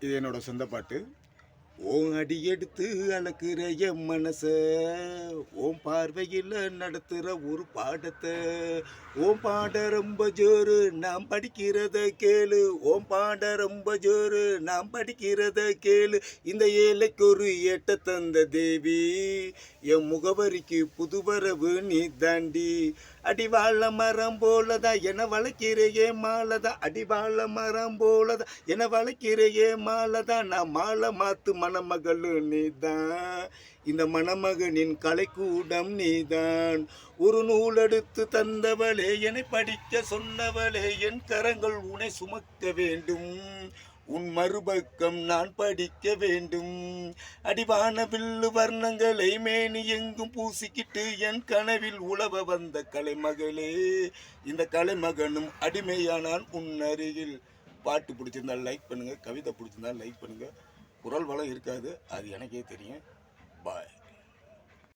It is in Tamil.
இது என்னோட சொந்த பாட்டு. ஓ அடி எடுத்து அளக்குற என் மனச. பார்வையில் நடத்துகிற ஒரு பாடத்தை. ஓம் பாட ரொம்ப ஜோரு நாம் படிக்கிறத கேளு. ஓம் பாட ரொம்ப ஜோரு நாம் படிக்கிறத கேளு. இந்த ஏழைக்கு ஒரு ஏட்ட தந்த தேவி. என் முகவரிக்கு புதுவரவு நீ தாண்டி. அடிவாழ மரம் போலதா என வளர்க்கிறையே மாலதா. அடிவாழ மரம் போலதா என வளர்க்கிறையே மாலதா. நான் மாலை மாத்து மணமகளு நீதான் இந்த மணமகனின் வேதம் நீதான். ஒரு நூலெடுத்து தந்தவளே என்னை படிக்க சொன்னவளே என் கரங்கள் உனை சுமக்க வேண்டும். உன் மறுபக்கம் நான் படிக்க வேண்டும். அடிவான வில்லு வர்ணங்களை மேனி எங்கும் பூசிக்கிட்டு என் கனவில் உழவ வந்த கலைமகளே இந்த கலைமகனும் அடிமையானான் உன் அருகில். பாட்டு பிடிச்சிருந்தா லைக் பண்ணுங்கள் கவிதை பிடிச்சிருந்தா லைக் பண்ணுங்கள் குரல் வளம் இருக்காது அது எனக்கே தெரியும். பாய்